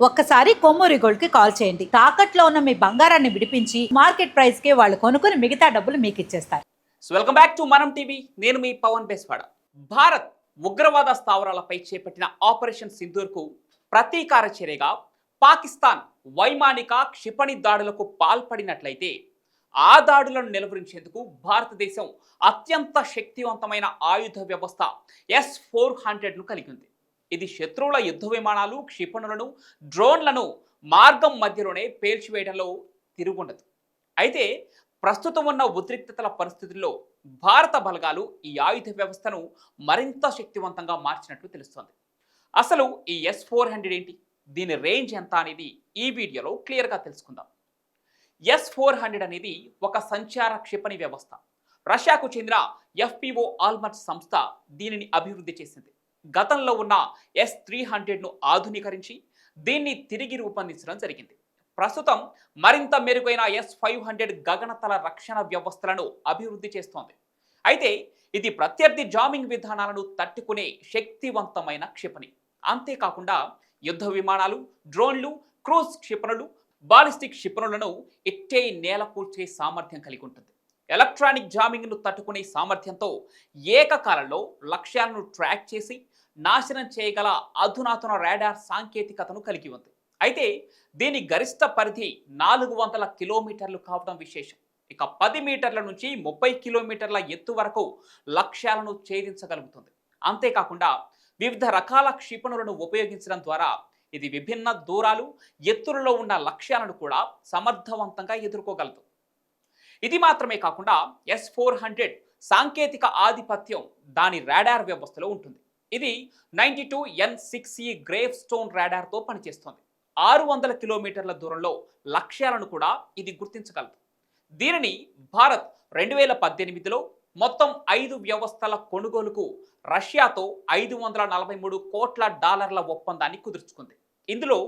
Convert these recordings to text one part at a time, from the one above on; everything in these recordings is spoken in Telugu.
ఒక్కసారి కొమ్మూరి గోల్డ్కి కాల్ చేయండి. తాకట్లో ఉన్న మీ బంగారాన్ని విడిపించి మార్కెట్ ప్రైస్కి వాళ్ళు కొనుక్కుని మిగతా డబ్బులు మీకు ఇచ్చేస్తారు. వెల్కమ్ బ్యాక్ టు మనం టీవీ నేను మీ పవన్ బేస్వాడ. భారత్ ఉగ్రవాద స్థావరాలపై చేపట్టిన ఆపరేషన్ సింధూర్కు ప్రతీకార చర్యగా పాకిస్తాన్ వైమానిక క్షిపణి దాడులకు పాల్పడినట్లయితే ఆ దాడులను నిలువరించేందుకు భారతదేశం అత్యంత శక్తివంతమైన ఆయుధ వ్యవస్థ ఎస్ ఫోర్ హండ్రెడ్ను కలిగి ఉంది. ఇది శత్రువుల యుద్ధ విమానాలు క్షిపణులను డ్రోన్లను మార్గం మధ్యలోనే పేల్చివేయడంలో తిరుగుండదు. అయితే ప్రస్తుతం ఉన్న ఉద్రిక్తతల పరిస్థితుల్లో భారత బలగాలు ఈ ఆయుధ వ్యవస్థను మరింత శక్తివంతంగా మార్చినట్లు తెలుస్తోంది. అసలు ఈ ఎస్ ఫోర్ హండ్రెడ్ ఏంటి? దీని రేంజ్ ఎంత అనేది ఈ వీడియోలో క్లియర్గా తెలుసుకుందాం. ఎస్ ఫోర్ హండ్రెడ్ అనేది ఒక సంచార క్షిపణి వ్యవస్థ. రష్యాకు చెందిన ఎఫ్పిఓ ఆల్మర్ట్ సంస్థ దీనిని అభివృద్ధి చేసింది. గతంలో ఉన్న ఎస్ త్రీ హండ్రెడ్ను ఆధునీకరించి దీన్ని తిరిగి రూపొందించడం జరిగింది. ప్రస్తుతం మరింత మెరుగైన ఎస్ ఫైవ్ హండ్రెడ్ గగనతల రక్షణ వ్యవస్థలను అభివృద్ధి చేస్తోంది. అయితే ఇది ప్రత్యర్థి జామింగ్ విధానాలను తట్టుకునే శక్తివంతమైన క్షిపణి. అంతేకాకుండా యుద్ధ విమానాలు డ్రోన్లు క్రూజ్ క్షిపణులు బాలిస్టిక్ క్షిపణులను ఇట్టే నేలకూల్చే సామర్థ్యం కలిగి ఉంటుంది. ఎలక్ట్రానిక్ జామింగ్ను తట్టుకునే సామర్థ్యంతో ఏకకాలంలో లక్ష్యాలను ట్రాక్ చేసి నాశనం చేయగల అధునాతన రాడార్ సాంకేతికతను కలిగి ఉంది. అయితే దీని గరిష్ట పరిధి నాలుగు వందల కిలోమీటర్లు కావడం విశేషం. ఇక పది మీటర్ల నుంచి ముప్పై కిలోమీటర్ల ఎత్తు వరకు లక్ష్యాలను ఛేదించగలుగుతుంది. అంతేకాకుండా వివిధ రకాల క్షిపణులను ఉపయోగించడం ద్వారా ఇది విభిన్న దూరాలు ఎత్తులలో ఉన్న లక్ష్యాలను కూడా సమర్థవంతంగా ఎదుర్కోగలదు. ఇది మాత్రమే కాకుండా ఎస్ ఫోర్ హండ్రెడ్ సాంకేతిక ఆధిపత్యం దాని రాడార్ వ్యవస్థలో ఉంటుంది. ఇది ninety two N six E grave stone రాడార్తో పనిచేస్తుంది. ఆరు వందల కిలోమీటర్ల దూరంలో లక్ష్యాలను కూడా ఇది గుర్తించగలదు. దీనిని భారత్ రెండు వేల పద్దెనిమిదిలో మొత్తం ఐదు వ్యవస్థల కొనుగోలుకు రష్యాతో ఐదు వందల నలభై మూడు కోట్ల డాలర్ల ఒప్పందాన్ని కుదుర్చుకుంది. ఇందులో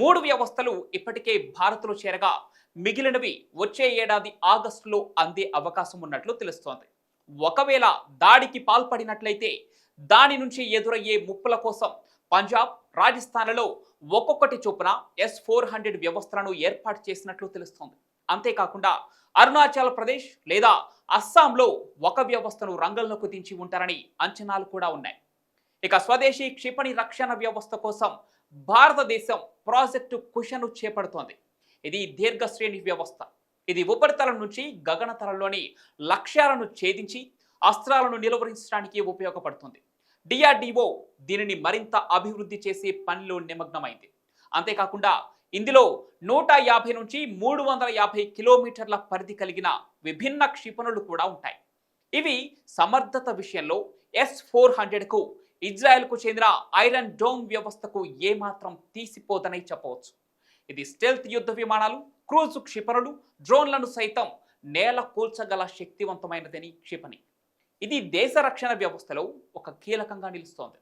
మూడు వ్యవస్థలు ఇప్పటికే భారత్లో చేరగా మిగిలినవి వచ్చే ఏడాది ఆగస్టులో అందే అవకాశం ఉన్నట్లు తెలుస్తోంది. ఒకవేళ దాడికి పాల్పడినట్లయితే దాని నుంచి ఎదురయ్యే ముప్పుల కోసం పంజాబ్ రాజస్థాన్లలో ఒక్కొక్కటి చొప్పున ఎస్ ఫోర్ హండ్రెడ్ వ్యవస్థలను ఏర్పాటు చేసినట్లు తెలుస్తోంది. అంతేకాకుండా అరుణాచల్ ప్రదేశ్ లేదా అస్సాంలో ఒక వ్యవస్థను రంగంలోకి దించి ఉంటారని అంచనాలు కూడా ఉన్నాయి. ఇక స్వదేశీ క్షిపణి రక్షణ వ్యవస్థ కోసం భారతదేశం ప్రాజెక్టు కుషను చేపడుతోంది. ఇది దీర్ఘశ్రేణి వ్యవస్థ. ఇది ఉపరితలం నుంచి గగనతలంలోని లక్ష్యాలను ఛేదించి అస్త్రాలను నిలువరించడానికి ఉపయోగపడుతుంది. డిఆర్డిఓ దీనిని మరింత అభివృద్ధి చేసే పనిలో నిమగ్నమైంది. అంతేకాకుండా ఇందులో నూట యాభై నుంచి మూడు వందల యాభై కిలోమీటర్ల పరిధి కలిగిన విభిన్న క్షిపణులు కూడా ఉంటాయి. ఇవి సమర్థత విషయంలో ఎస్ ఫోర్ హండ్రెడ్కు ఇజ్రాయెల్కు చెందిన ఐరన్ డోమ్ వ్యవస్థకు ఏమాత్రం తీసిపోదని చెప్పవచ్చు. ఇది స్టెల్త్ యుద్ధ విమానాలు క్రూజ్ క్షిపణులు డ్రోన్లను సైతం నేల కూల్చగల శక్తివంతమైనదని క్షిపణి. ఇది దేశ రక్షణ వ్యవస్థలో ఒక కీలకంగా నిలుస్తోంది.